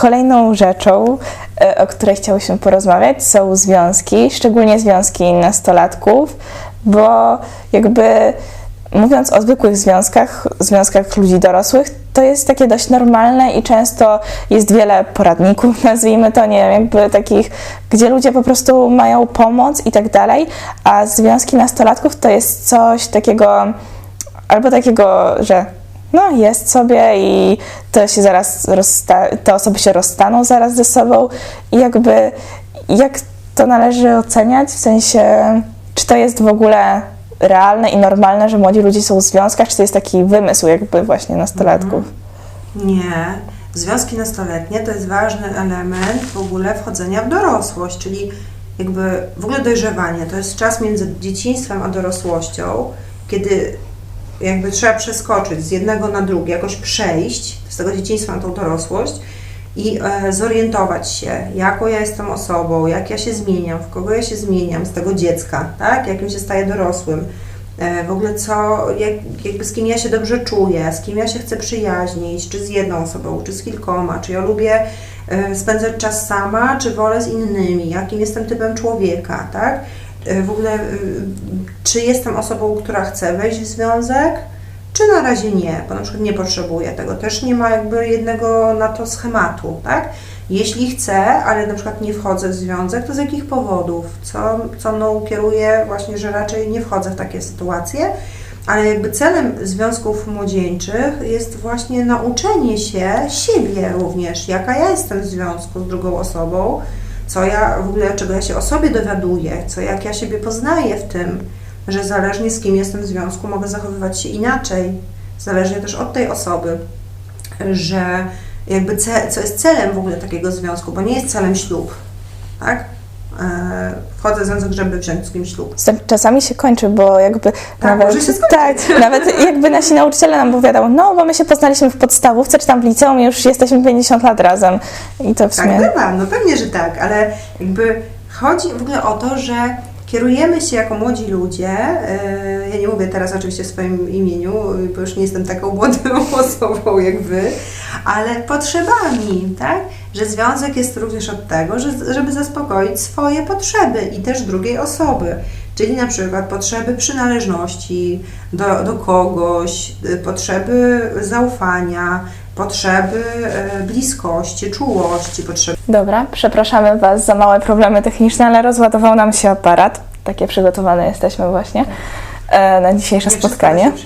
kolejną rzeczą, e, o której chciałyśmy porozmawiać, są związki, szczególnie związki nastolatków, bo jakby mówiąc o zwykłych związkach, związkach ludzi dorosłych, to jest takie dość normalne i często jest wiele poradników, nazwijmy to, nie wiem, jakby takich, gdzie ludzie po prostu mają pomoc i tak dalej, a związki nastolatków to jest coś takiego, albo takiego, że no jest sobie i to się zaraz rozsta- te osoby się rozstaną zaraz ze sobą i jakby jak to należy oceniać, w sensie czy to jest w ogóle realne i normalne, że młodzi ludzie są w związkach, czy to jest taki wymysł jakby właśnie nastolatków? Nie. Związki nastoletnie to jest ważny element w ogóle wchodzenia w dorosłość, czyli jakby w ogóle dojrzewanie. To jest czas między dzieciństwem a dorosłością, kiedy jakby trzeba przeskoczyć z jednego na drugie, jakoś przejść z tego dzieciństwa na tą dorosłość i e, zorientować się, jaką ja jestem osobą, jak ja się zmieniam, w kogo ja się zmieniam z tego dziecka, tak? Jakim się staję dorosłym. E, w ogóle co, jak, jakby z kim ja się dobrze czuję, z kim ja się chcę przyjaźnić, czy z jedną osobą, czy z kilkoma, czy ja lubię e, spędzać czas sama, czy wolę z innymi, jakim jestem typem człowieka, tak? E, w ogóle, czy jestem osobą, która chce wejść w związek, czy na razie nie, bo na przykład nie potrzebuję tego. Też nie ma jakby jednego na to schematu, tak? Jeśli chcę, ale na przykład nie wchodzę w związek, to z jakich powodów? Co, co mną kieruje właśnie, że raczej nie wchodzę w takie sytuacje, ale jakby celem związków młodzieńczych jest właśnie nauczenie się siebie również, jaka ja jestem w związku z drugą osobą, co ja w ogóle, czego ja się o sobie dowiaduję, co jak ja siebie poznaję w tym, że zależnie z kim jestem w związku, mogę zachowywać się inaczej, zależnie też od tej osoby, że jakby ce, co jest celem w ogóle takiego związku, bo nie jest celem ślub, tak? E, wchodzę w związek, żeby wziąć z kimś ślub. Czasami się kończy, bo jakby Tak, nawet, może się skończyć. tak, nawet jakby nasi nauczyciele nam powiadają, no bo my się poznaliśmy w podstawówce czy tam w liceum i już jesteśmy 50 lat razem i to w Tak, sumie... bywa, no pewnie, że tak, ale jakby chodzi w ogóle o to, że kierujemy się jako młodzi ludzie, e, ja nie mówię teraz oczywiście w swoim imieniu, bo już nie jestem taką młodą osobą jak Wy, ale potrzebami, tak? Że związek jest również od tego, że, żeby zaspokoić swoje potrzeby i też drugiej osoby. Czyli na przykład potrzeby przynależności do, do kogoś, y, potrzeby zaufania, potrzeby e, bliskości, czułości, potrzeby Dobra, przepraszamy Was za małe problemy techniczne, ale rozładował nam się aparat. Takie przygotowane jesteśmy właśnie e, na dzisiejsze Nie spotkanie.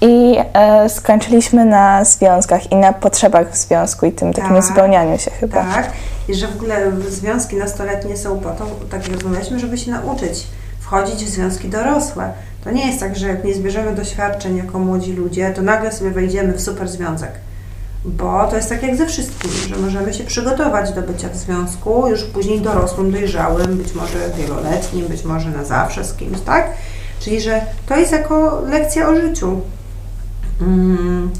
I e, skończyliśmy na związkach i na potrzebach w związku i tym takim Tak. spełnianiu się chyba. Tak, i że w ogóle związki nastoletnie są po to, tak jak rozmawialiśmy, żeby się nauczyć wchodzić w związki dorosłe. To nie jest tak, że jak nie zbierzemy doświadczeń jako młodzi ludzie, to nagle sobie wejdziemy w super związek. Bo to jest tak jak ze wszystkim, że możemy się przygotować do bycia w związku już później dorosłym, dojrzałym, być może wieloletnim, być może na zawsze z kimś, tak? Czyli, że to jest jako lekcja o życiu. Mm.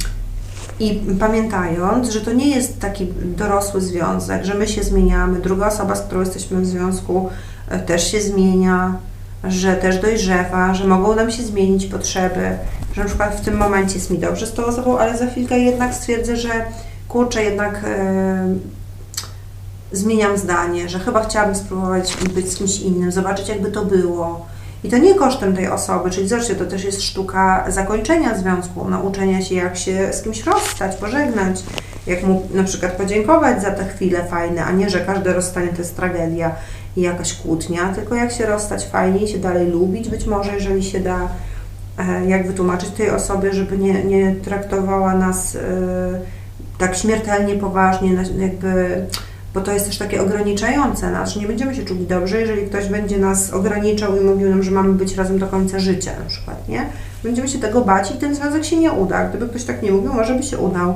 I pamiętając, że to nie jest taki dorosły związek, że my się zmieniamy, druga osoba, z którą jesteśmy w związku, e, też się zmienia, że też dojrzewa, że mogą nam się zmienić potrzeby, że na przykład w tym momencie jest mi dobrze z tą osobą, ale za chwilkę jednak stwierdzę, że kurczę, jednak e, zmieniam zdanie, że chyba chciałabym spróbować być z kimś innym, zobaczyć jakby to było. I to nie kosztem tej osoby, czyli zobaczcie, to też jest sztuka zakończenia związku, nauczenia się jak się z kimś rozstać, pożegnać, jak mu na przykład podziękować za te chwile fajne, a nie, że każde rozstanie to jest tragedia i jakaś kłótnia, tylko jak się rozstać fajnie i się dalej lubić, być może jeżeli się da, e, jak wytłumaczyć tej osobie, żeby nie, nie traktowała nas e, tak śmiertelnie poważnie, jakby bo to jest też takie ograniczające nas, że nie będziemy się czuli dobrze, jeżeli ktoś będzie nas ograniczał i mówił nam, że mamy być razem do końca życia na przykład, nie? Będziemy się tego bać i ten związek się nie uda. Gdyby ktoś tak nie mówił, może by się udał.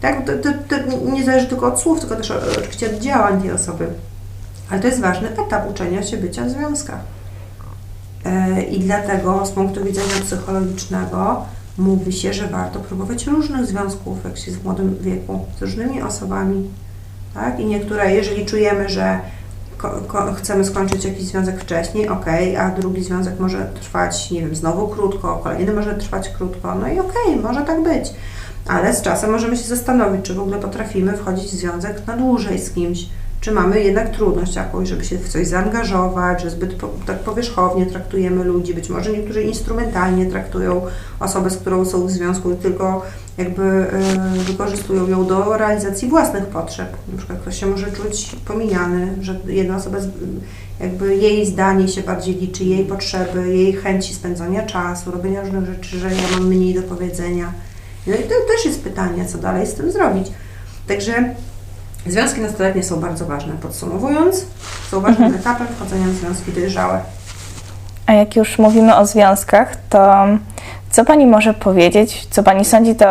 Tak? To, to, to nie zależy tylko od słów, tylko też oczywiście od działań tej osoby. Ale to jest ważny etap uczenia się bycia w związkach. E, I dlatego z punktu widzenia psychologicznego mówi się, że warto próbować różnych związków, jak się w młodym wieku, z różnymi osobami. Tak? I niektóre, jeżeli czujemy, że chcemy skończyć jakiś związek wcześniej, ok, a drugi związek może trwać, nie wiem, znowu krótko, kolejny może trwać krótko, no i okej, może tak być. Ale z czasem możemy się zastanowić, czy w ogóle potrafimy wchodzić w związek na dłużej z kimś, czy mamy jednak trudność jakąś, żeby się w coś zaangażować, że zbyt po, tak powierzchownie traktujemy ludzi, być może niektórzy instrumentalnie traktują osobę, z którą są w związku tylko jakby y, wykorzystują ją do realizacji własnych potrzeb. Na przykład ktoś się może czuć pomijany, że jedna osoba, z- jakby jej zdanie się bardziej liczy, jej potrzeby, jej chęci spędzania czasu, robienia różnych rzeczy, że ja mam mniej do powiedzenia. No i to też jest pytanie, co dalej z tym zrobić. Także związki nastoletnie są bardzo ważne. Podsumowując, są ważnym etapem wchodzenia w związki dojrzałe. A jak już mówimy o związkach, to co Pani może powiedzieć, co Pani sądzi, to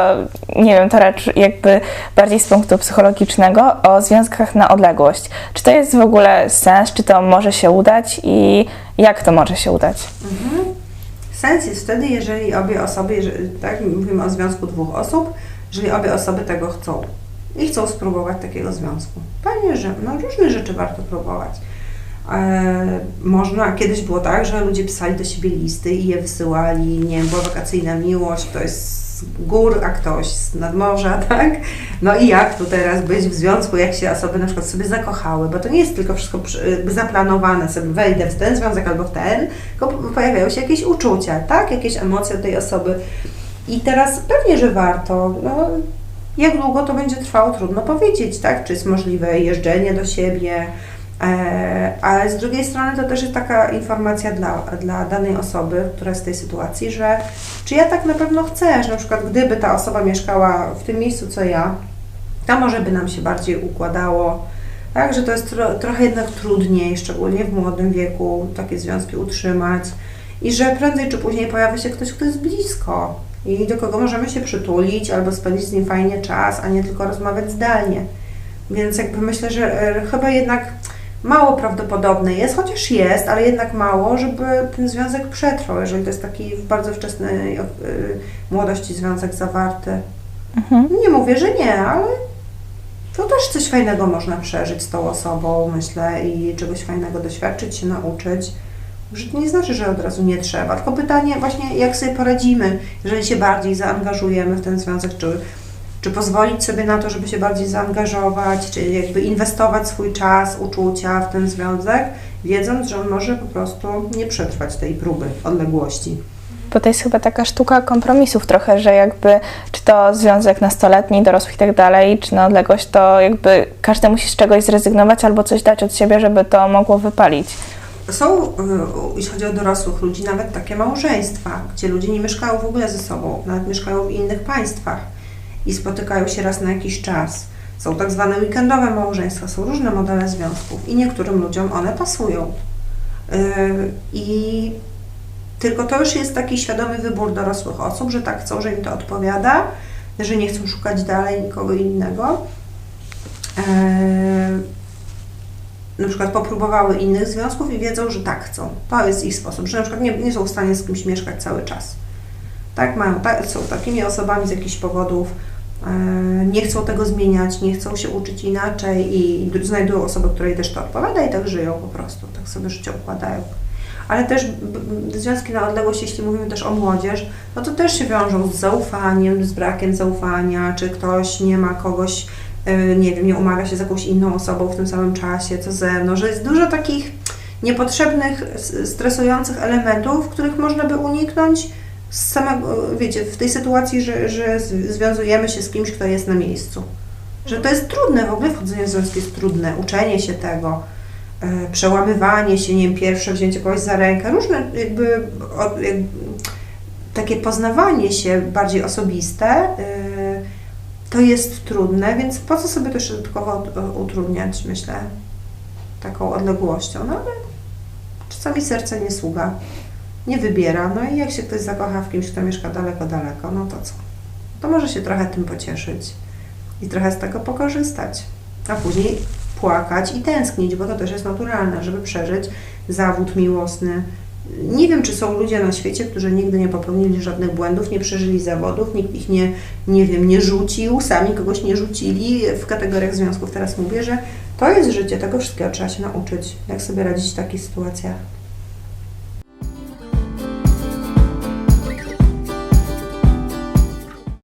nie wiem, to raczej jakby bardziej z punktu psychologicznego, o związkach na odległość. Czy to jest w ogóle sens, czy to może się udać i jak to może się udać? Sens jest wtedy, jeżeli obie osoby, jeżeli, tak, mówimy o związku dwóch osób, jeżeli obie osoby tego chcą i chcą spróbować takiego związku. Pewnie, że no, różne rzeczy warto próbować. E, można, kiedyś było tak, że ludzie pisali do siebie listy i je wysyłali, nie wiem, była wakacyjna miłość, ktoś z gór, a ktoś z nadmorza, tak? No i jak tu teraz być w związku, jak się osoby na przykład sobie zakochały, bo to nie jest tylko wszystko zaplanowane, sobie wejdę w ten związek albo w ten, tylko pojawiają się jakieś uczucia, tak? Jakieś emocje tej osoby. I teraz pewnie, że warto. No, jak długo to będzie trwało, trudno powiedzieć, tak? Czy jest możliwe jeżdżenie do siebie, e, ale z drugiej strony to też jest taka informacja dla, dla danej osoby, która jest w tej sytuacji, że czy ja tak na pewno chcę, że na przykład gdyby ta osoba mieszkała w tym miejscu, co ja, to może by nam się bardziej układało, tak? Że to jest tro, trochę jednak trudniej, szczególnie w młodym wieku, takie związki utrzymać i że prędzej czy później pojawia się ktoś, kto jest blisko i do kogo możemy się przytulić albo spędzić z nim fajnie czas, a nie tylko rozmawiać zdalnie. Więc jakby myślę, że e, chyba jednak mało prawdopodobne jest, chociaż jest, ale jednak mało, żeby ten związek przetrwał, jeżeli to jest taki w bardzo wczesnej e, młodości związek zawarty. Mhm. Nie mówię, że nie, ale to też coś fajnego można przeżyć z tą osobą, myślę, i czegoś fajnego doświadczyć, się nauczyć. Że to nie znaczy, że od razu nie trzeba, tylko pytanie właśnie, jak sobie poradzimy, jeżeli się bardziej zaangażujemy w ten związek, czy, czy pozwolić sobie na to, żeby się bardziej zaangażować, czy jakby inwestować swój czas, uczucia w ten związek, wiedząc, że on może po prostu nie przetrwać tej próby odległości. Bo to jest chyba taka sztuka kompromisów trochę, że jakby czy to związek nastoletni, dorosły i tak dalej, czy na odległość, to jakby każdy musi z czegoś zrezygnować albo coś dać od siebie, żeby to mogło wypalić. Są, y, jeśli chodzi o dorosłych ludzi, nawet takie małżeństwa, gdzie ludzie nie mieszkają w ogóle ze sobą, nawet mieszkają w innych państwach i spotykają się raz na jakiś czas. Są tak zwane weekendowe małżeństwa, są różne modele związków i niektórym ludziom one pasują. Y, I tylko to już jest taki świadomy wybór dorosłych osób, że tak chcą, że im to odpowiada, że nie chcą szukać dalej nikogo innego. Na przykład popróbowały innych związków i wiedzą, że tak chcą. To jest ich sposób, że na przykład nie, nie są w stanie z kimś mieszkać cały czas. Tak, mają, tak, są takimi osobami z jakichś powodów, e, nie chcą tego zmieniać, nie chcą się uczyć inaczej i d- znajdują osobę, której też to odpowiada i tak żyją po prostu, tak sobie życie układają. Ale też związki na odległość, jeśli mówimy też o młodzież, no to też się wiążą z zaufaniem, z brakiem zaufania, czy ktoś nie ma kogoś, nie wiem, nie umawia się z jakąś inną osobą w tym samym czasie, co ze mną, że jest dużo takich niepotrzebnych, stresujących elementów, których można by uniknąć z samego, wiecie, w tej sytuacji, że, że związujemy się z kimś, kto jest na miejscu. Że to jest trudne, w ogóle wchodzenie w związki jest trudne, uczenie się tego, e, przełamywanie się, nie wiem, pierwsze wzięcie kogoś za rękę, różne jakby, jakby takie poznawanie się bardziej osobiste, e, to jest trudne, więc po co sobie to jeszcze dodatkowo ut- utrudniać, myślę, taką odległością, no ale czasami serce nie sługa, nie wybiera, no i jak się ktoś zakocha w kimś, kto mieszka daleko, daleko, no to co? To może się trochę tym pocieszyć i trochę z tego pokorzystać, a później płakać i tęsknić, bo to też jest naturalne, żeby przeżyć zawód miłosny. Nie wiem, czy są ludzie na świecie, którzy nigdy nie popełnili żadnych błędów, nie przeżyli zawodów, nikt ich nie, nie wiem, nie rzucił, sami kogoś nie rzucili. W kategoriach związków teraz mówię, że To jest życie, tego wszystkiego trzeba się nauczyć, jak sobie radzić w takich sytuacjach.